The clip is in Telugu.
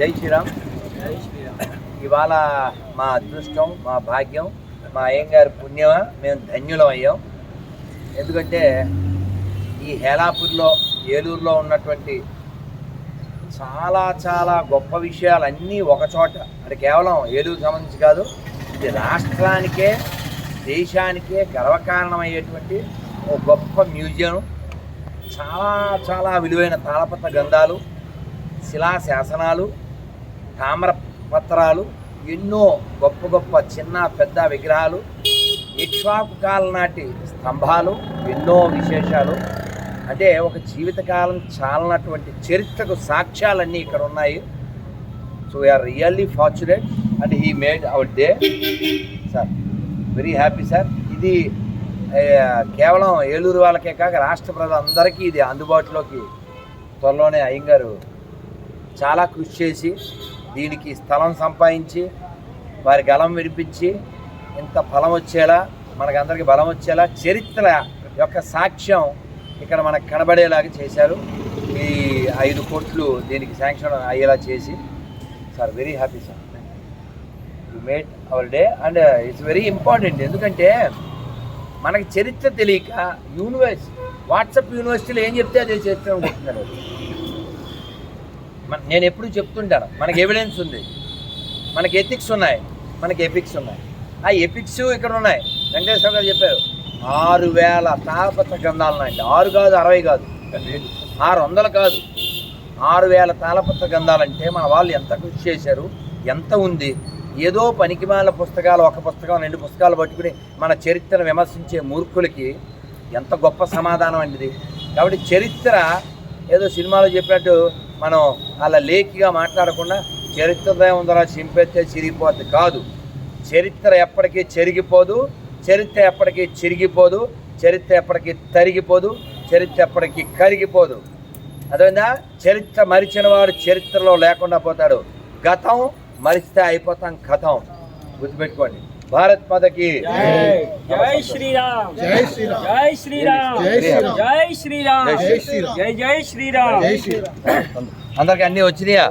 జై శ్రీరామ్. ఇవాళ మా అదృష్టం మా భాగ్యం మా అయ్యంగారి పుణ్యమా మేము ధన్యులం అయ్యాం. ఎందుకంటే ఈ హేలాపూర్లో ఏలూరులో ఉన్నటువంటి చాలా చాలా గొప్ప విషయాలన్నీ ఒకచోట అంటే కేవలం ఏలూరు సంబంధించి కాదు ఇది రాష్ట్రానికే దేశానికే గర్వకారణమయ్యేటువంటి ఒక గొప్ప మ్యూజియం. చాలా చాలా విలువైన తాళపత్ర గ్రంథాలు శిలా శాసనాలు తామర పత్రాలు ఎన్నో గొప్ప గొప్ప చిన్న పెద్ద విగ్రహాలు ఇక్ష్వాకు కాలం నాటి స్తంభాలు ఎన్నో విశేషాలు. అంటే ఒక జీవితకాలం చాలనటువంటి చరిత్రకు సాక్ష్యాలన్నీ ఇక్కడ ఉన్నాయి. So we are really fortunate and he made our day sir very happy sir ఇది కేవలం ఏలూరు వాళ్ళకే కాక రాష్ట్ర ప్రజలందరికీ ఇది అందుబాటులోకి త్వరలోనే అయ్యంగారు. చాలా కృషి చేసి దీనికి స్థలం సంపాదించి వారి గలం వినిపించి ఇంత ఫలం వచ్చేలా మనకందరికీ బలం వచ్చేలా చరిత్ర యొక్క సాక్ష్యం ఇక్కడ మనకు కనబడేలాగా చేశారు. ఈ ఐదు కోట్లు దీనికి శాంక్షన్ అయ్యేలా చేసి sir very happy sir you made our day and it's very important ఎందుకంటే మనకి చరిత్ర తెలియక యూనివర్సిటీ వాట్సాప్ యూనివర్సిటీలో ఏం చెప్తే అదే చరిత్ర అనుకుంటున్నారు నేను ఎప్పుడు చెప్తుంటాను మనకి ఎవిడెన్స్ ఉంది. మనకి ఎథిక్స్ ఉన్నాయి మనకి ఎపిక్స్ ఉన్నాయి. ఆ ఎపిక్స్ ఇక్కడ ఉన్నాయి. వెంకటేశ్వర గారు చెప్పారు ఆరు వేల తాళపత్ర గ్రంథాలు ఉన్నాయండి. ఆరు కాదు అరవై కాదు. ఆరు వందలు కాదు. ఆరు వేల తాళపత్ర గ్రంథాలంటే మన వాళ్ళు ఎంత కృషి చేశారు ఎంత ఉంది ఏదో పనికిమాల పుస్తకాలు ఒక పుస్తకం రెండు పుస్తకాలు పట్టుకుని మన చరిత్రను విమర్శించే మూర్ఖులకి ఎంత గొప్ప సమాధానం అండిది కాబట్టి చరిత్ర ఏదో సినిమాలో చెప్పినట్టు మనం అలా లేఖిగా మాట్లాడకుండా చరిత్రదే ఉందరా చింపెత్తే చిరిగిపోద్ది కాదు. చరిత్ర ఎప్పటికీ చెరిగిపోదు చరిత్ర ఎప్పటికీ చిరిగిపోదు చరిత్ర ఎప్పటికీ తరిగిపోదు చరిత్ర ఎప్పటికీ కరిగిపోదు. అదేవిధంగా చరిత్ర మరిచిన వాడు చరిత్రలో లేకుండా పోతాడు. గతం మరిస్తే అయిపోతాం కథం. గుర్తుపెట్టుకోండి. భారత్ మాతకి. జై శ్రీరామ్. జై శ్రీరామ్. జై శ్రీరామ్. జై శ్రీరామ్. జై శ్రీరామ్. జై శ్రీరామ్. జై జై శ్రీరామ్. జై శ్రీరామ్. అందరికి అన్నీ వచ్చినాయా?